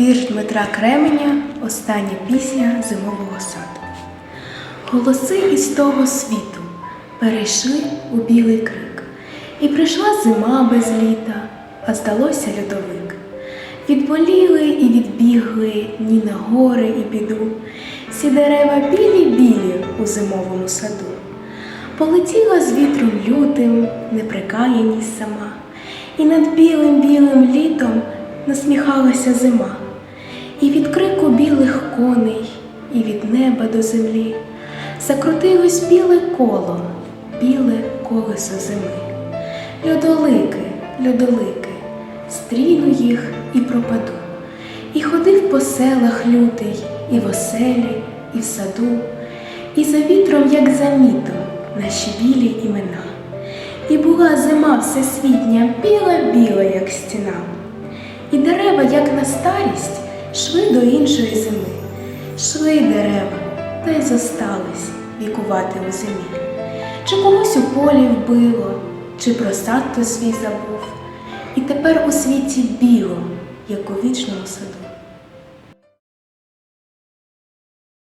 Вірш Дмитра Кременя Остання пісня зимового саду. Голоси із того світу перейшли у білий крик, і прийшла зима без літа, а здалося льодовик. Відболіли і відбігли ні на гори і біду, всі дерева білі-білі у зимовому саду. Полетіла з вітром лютим, неприкаяність сама, і над білим-білим літом насміхалася зима, від крику білих коней, і від неба до землі закрутилось біле коло, біле колесо зими. Льодолики, льодолики, стріну їх і пропаду. І ходив по селах лютий, і в оселі, і в саду, і за вітром, як за мітом, наші білі імена. І була зима всесвітня, біла-біла, як стіна. І дерева, як на старість, шли до іншої зими. Шли дерева, та й зостались вікувати у зимі. Чи комусь у полі вбило, чи про то свій забув. І тепер у світі біло, як у вічному саду.